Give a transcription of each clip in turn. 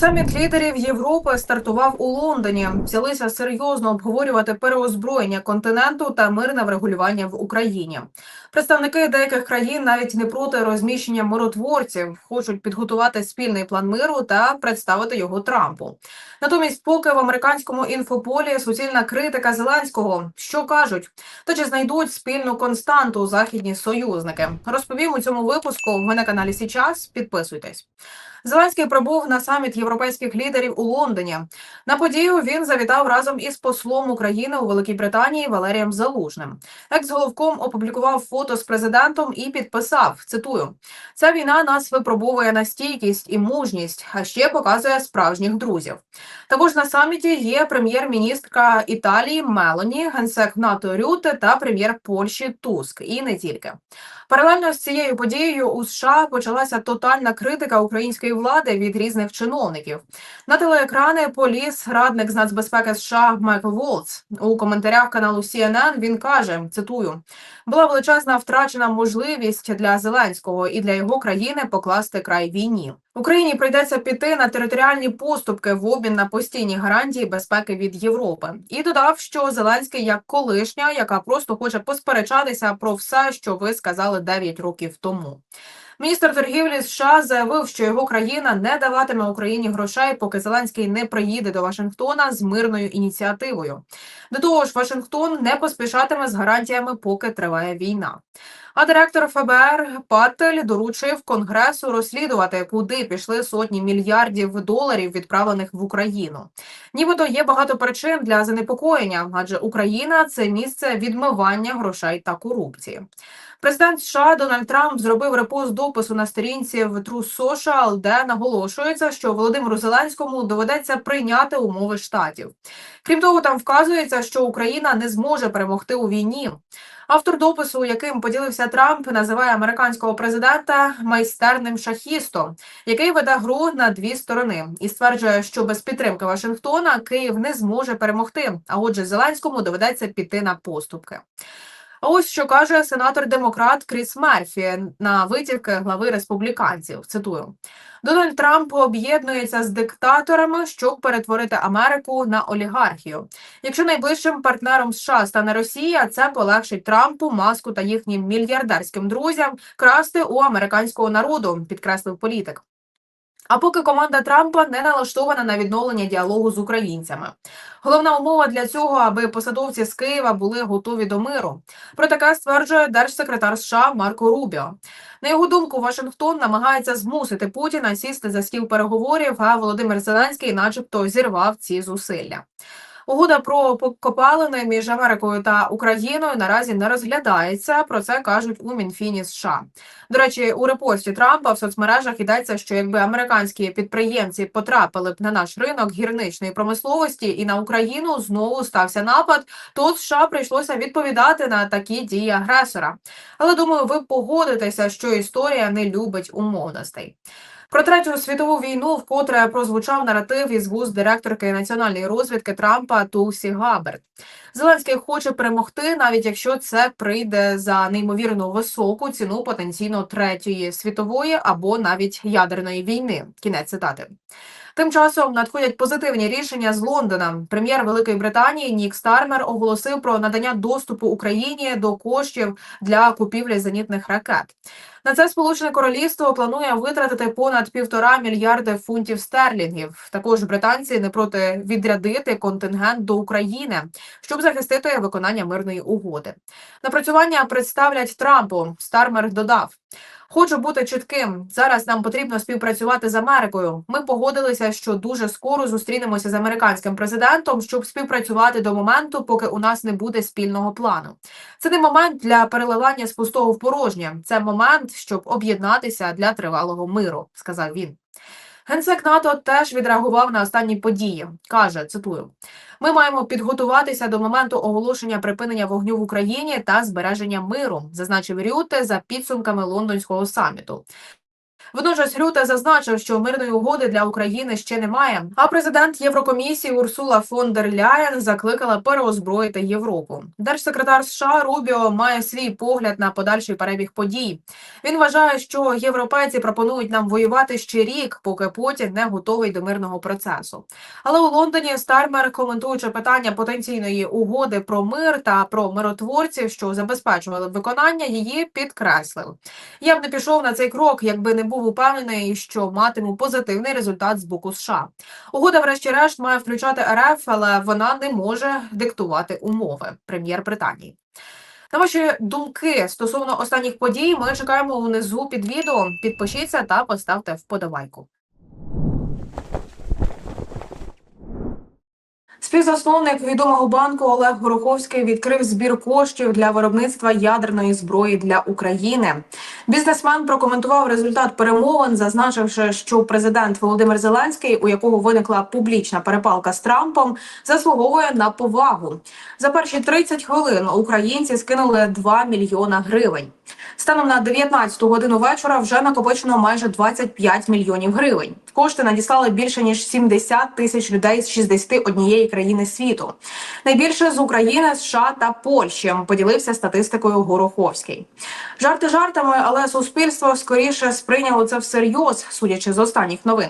Саміт лідерів Європи стартував у Лондоні. Взялися серйозно обговорювати переозброєння континенту та мирне врегулювання в Україні. Представники деяких країн навіть не проти розміщення миротворців, хочуть підготувати спільний план миру та представити його Трампу. Натомість, поки в американському інфополі суцільна критика Зеленського, що кажуть, та чи знайдуть спільну константу західні союзники, розповім у цьому випуску. Ви на каналі Січас. Підписуйтесь. Зеленський прибув на саміт європейських лідерів у Лондоні. На подію він завітав разом із послом України у Великій Британії Валерієм Залужним. Екс-головком опублікував фото з президентом і підписав: цитую: ця війна нас випробовує на стійкість і мужність, а ще показує справжніх друзів. Також на саміті є прем'єр-міністрка Італії Мелоні, генсек НАТО Рюте та прем'єр Польщі Туск. І не тільки. Паралельно з цією подією у США почалася тотальна критика української влади від різних чиновників. На телеекрани поліз радник з нацбезпеки США Майкл Волц. У коментарях каналу CNN він каже: цитую: була величезна втрачена можливість для Зеленського і для його країни покласти край війні. Україні прийдеться піти на територіальні поступки в обмін на постійні гарантії безпеки від Європи. І додав, що Зеленський як колишня, яка просто хоче посперечатися про все, що ви сказали 9 років тому. Міністр торгівлі США заявив, що його країна не даватиме Україні грошей, поки Зеленський не приїде до Вашингтона з мирною ініціативою. До того ж, Вашингтон не поспішатиме з гарантіями, поки триває війна. А директор ФБР Паттель доручив Конгресу розслідувати, куди пішли сотні мільярдів доларів, відправлених в Україну. Нібито є багато причин для занепокоєння, адже Україна це місце відмивання грошей та корупції. Президент США Дональд Трамп зробив репост допису на сторінці в True Social, де наголошується, що Володимиру Зеленському доведеться прийняти умови штатів. Крім того, там вказується, що Україна не зможе перемогти у війні. Автор допису, яким поділився Трамп, називає американського президента майстерним шахістом, який веде гру на дві сторони, і стверджує, що без підтримки Вашингтона Київ не зможе перемогти. А отже, Зеленському доведеться піти на поступки. А ось що каже сенатор демократ Кріс Мерфі на витівки глави республіканців. Цитую: Дональд Трамп об'єднується з диктаторами, щоб перетворити Америку на олігархію. Якщо найближчим партнером США стане Росія, це полегшить Трампу, маску та їхнім мільярдерським друзям красти у американського народу, підкреслив політик. А поки команда Трампа не налаштована на відновлення діалогу з українцями. Головна умова для цього, аби посадовці з Києва були готові до миру. Про таке стверджує держсекретар США Марко Рубіо. На його думку, Вашингтон намагається змусити Путіна сісти за стіл переговорів. А Володимир Зеленський, начебто, зірвав ці зусилля. Угода про копалини між Америкою та Україною наразі не розглядається. Про це кажуть у Мінфіні США. До речі, у репості Трампа в соцмережах йдеться, що якби американські підприємці потрапили б на наш ринок гірничної промисловості і на Україну знову стався напад, то США прийшлося відповідати на такі дії агресора. Але думаю, ви погодитеся, що історія не любить умовностей. Про третю світову війну вкотре прозвучав наратив із вуз директорки національної розвідки Трампа Тулсі Габерт. Зеленський хоче перемогти, навіть якщо це прийде за неймовірно високу ціну потенційно третьої світової або навіть ядерної війни. Кінець цитати. Тим часом надходять позитивні рішення з Лондона. Прем'єр Великої Британії Нік Стармер оголосив про надання доступу Україні до коштів для купівлі зенітних ракет. На це сполучене королівство планує витратити понад півтора мільярди фунтів стерлінгів. Також британці не проти відрядити контингент до України, щоб захистити виконання мирної угоди. Напрацювання представлять Трампу. Стармер додав. Хочу бути чітким. Зараз нам потрібно співпрацювати з Америкою. Ми погодилися, що дуже скоро зустрінемося з американським президентом, щоб співпрацювати до моменту, поки у нас не буде спільного плану. Це не момент для переливання з пустого в порожнє. Це момент, щоб об'єднатися для тривалого миру, сказав він. Генсек НАТО теж відреагував на останні події. каже цитую: ми маємо підготуватися до моменту оголошення припинення вогню в Україні та збереження миру, зазначив Рюте за підсумками лондонського саміту. Водночас Рюте зазначив, що мирної угоди для України ще немає. А президент Єврокомісії Урсула фон дер Ляєн закликала переозброїти Європу. Держсекретар США Рубіо має свій погляд на подальший перебіг подій. Він вважає, що європейці пропонують нам воювати ще рік, поки Путін не готовий до мирного процесу. Але у Лондоні Стармер, коментуючи питання потенційної угоди про мир та про миротворців, що забезпечували виконання, її підкреслив. Я б не пішов на цей крок, якби не був упевнений, що матиму позитивний результат з боку США. Угода, врешті-решт, має включати РФ, але вона не може диктувати умови. Прем'єр Британії. На ваші думки стосовно останніх подій ми чекаємо внизу під відео. Підпишіться та поставте вподобайку. Співзасновник відомого банку Олег Гороховський відкрив збір коштів для виробництва ядерної зброї для України. Бізнесмен прокоментував результат перемовин, зазначивши, що президент Володимир Зеленський, у якого виникла публічна перепалка з Трампом, заслуговує на повагу. За перші 30 хвилин українці скинули 2 мільйона гривень. Станом на 19 годину вечора вже накопичено майже 25 мільйонів гривень. Кошти надіслали більше ніж 70 тисяч людей з 61 країни світу. Найбільше з України, США та Польщі поділився статистикою Гороховський. Жарти жартами, але суспільство скоріше сприйняло це всерйоз, судячи з останніх новин.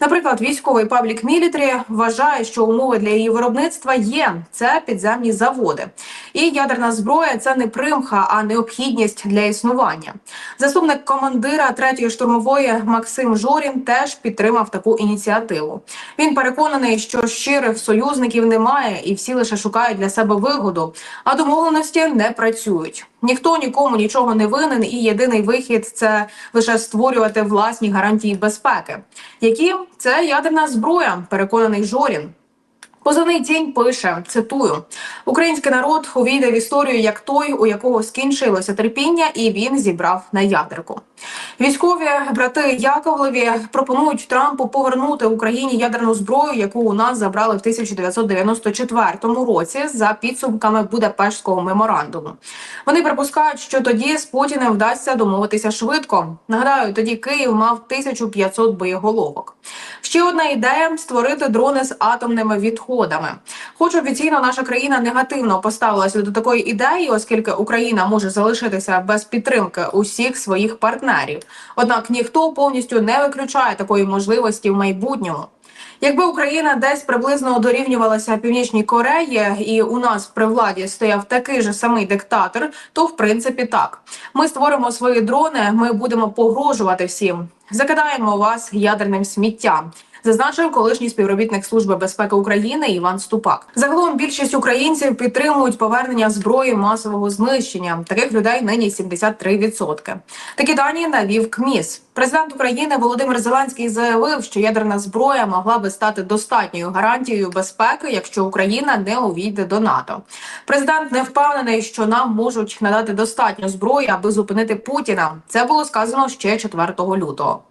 Наприклад, військовий паблік Мілітрі вважає, що умови для її виробництва є це підземні заводи, і ядерна зброя це не примха, а необхідність для існування. Заступник командира третьої штурмової Максим Жорін теж підтримав таку ініціативу. Він переконаний, що щирих союзників немає, і всі лише шукають для себе вигоду, а домовленості не працюють. Ніхто нікому нічого не винен, і єдиний вихід це лише створювати власні гарантії безпеки. Які це ядерна зброя, переконаний Жорін. Позивний тінь пише: цитую: Український народ увійде в історію як той, у якого скінчилося терпіння, і він зібрав на ядерку. Військові брати Яковлеві пропонують Трампу повернути Україні ядерну зброю, яку у нас забрали в 1994 році за підсумками Будапештського меморандуму. Вони припускають, що тоді з Путіним вдасться домовитися швидко. Нагадаю, тоді Київ мав 1500 боєголовок. Ще одна ідея створити дрони з атомними відходами. Хоч офіційно наша країна негативно поставилася до такої ідеї, оскільки Україна може залишитися без підтримки усіх своїх партнерів. Однак ніхто повністю не виключає такої можливості в майбутньому. Якби Україна десь приблизно дорівнювалася Північній Кореї, і у нас при владі стояв такий же самий диктатор, то в принципі так. Ми створимо свої дрони, ми будемо погрожувати всім. Закидаємо вас ядерним сміттям. Зазначив колишній співробітник служби безпеки України Іван Ступак. Загалом більшість українців підтримують повернення зброї масового знищення. Таких людей нині 73%. Такі дані навів КМІС. Президент України Володимир Зеленський заявив, що ядерна зброя могла би стати достатньою гарантією безпеки, якщо Україна не увійде до НАТО. Президент не впевнений, що нам можуть надати достатньо зброї, аби зупинити Путіна. Це було сказано ще 4 лютого.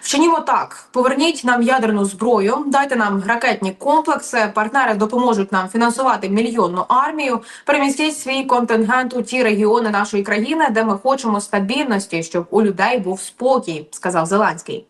Вчинімо так: поверніть нам ядерну зброю, дайте нам ракетні комплекси. Партнери допоможуть нам фінансувати мільйонну армію. Перемістіть свій контингент у ті регіони нашої країни, де ми хочемо стабільності, щоб у людей був спокій, сказав Зеленський.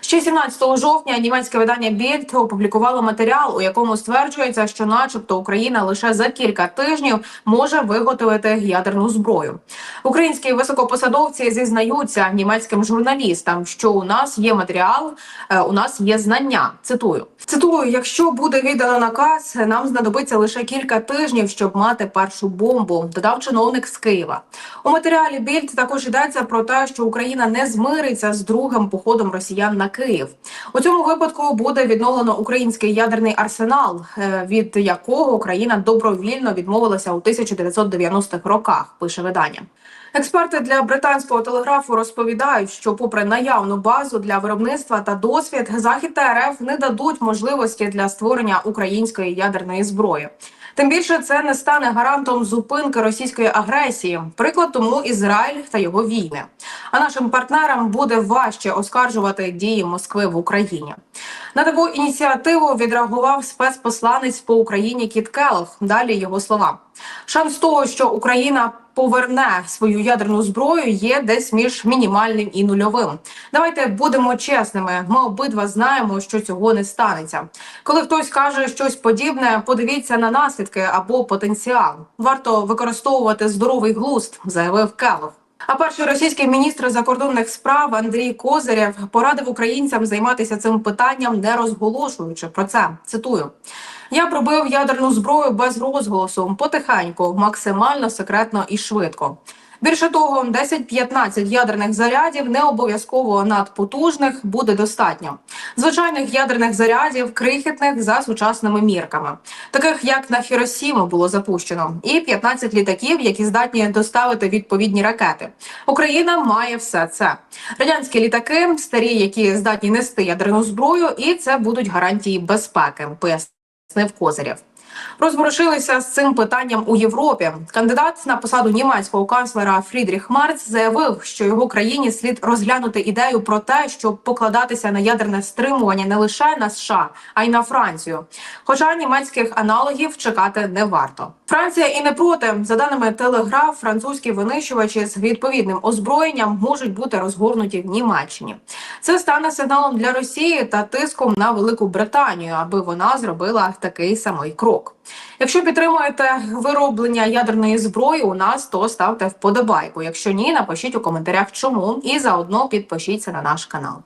Ще 17 жовтня німецьке видання Більд опублікувало матеріал, у якому стверджується, що, начебто, Україна лише за кілька тижнів може виготовити ядерну зброю. Українські високопосадовці зізнаються німецьким журналістам, що у нас є матеріал, е, у нас є знання. Цитую, цитую: якщо буде віддано наказ, нам знадобиться лише кілька тижнів, щоб мати першу бомбу. Додав чиновник з Києва. У матеріалі Більд також йдеться про те, що Україна не змириться з другим походом росіян на Київ. У цьому випадку буде відновлено український ядерний арсенал, е, від якого Україна добровільно відмовилася у 1990-х роках. Пише видання. Експерти для британського телеграфу розповідають, що, попри наявну базу для виробництва та досвід, захід та РФ не дадуть можливості для створення української ядерної зброї. Тим більше це не стане гарантом зупинки російської агресії. Приклад тому Ізраїль та його війни. А нашим партнерам буде важче оскаржувати дії Москви в Україні. На таку ініціативу відреагував спецпосланець по Україні Кіт Келлог. Далі його слова. Шанс того, що Україна поверне свою ядерну зброю, є десь між мінімальним і нульовим. Давайте будемо чесними. Ми обидва знаємо, що цього не станеться. Коли хтось каже щось подібне, подивіться на наслідки або потенціал. Варто використовувати здоровий глузд, заявив Келлов. А перший російський міністр закордонних справ Андрій Козирєв порадив українцям займатися цим питанням, не розголошуючи про це. Цитую. Я пробив ядерну зброю без розголосу, потихеньку, максимально секретно і швидко. Більше того, 10-15 ядерних зарядів не обов'язково надпотужних буде достатньо. Звичайних ядерних зарядів, крихітних за сучасними мірками, таких як на Хіросіму було запущено, і 15 літаків, які здатні доставити відповідні ракети. Україна має все це. Радянські літаки, старі, які здатні нести ядерну зброю, і це будуть гарантії безпеки. Пояснив Козирєв. Розворушилися з цим питанням у Європі. Кандидат на посаду німецького канцлера Фрідріх Марц заявив, що його країні слід розглянути ідею про те, щоб покладатися на ядерне стримування не лише на США, а й на Францію. Хоча німецьких аналогів чекати не варто. Франція і не проти за даними Телеграф, французькі винищувачі з відповідним озброєнням можуть бути розгорнуті в Німеччині. Це стане сигналом для Росії та тиском на Велику Британію, аби вона зробила такий самий крок. Якщо підтримуєте вироблення ядерної зброї у нас, то ставте вподобайку. Якщо ні, напишіть у коментарях, чому і заодно підпишіться на наш канал.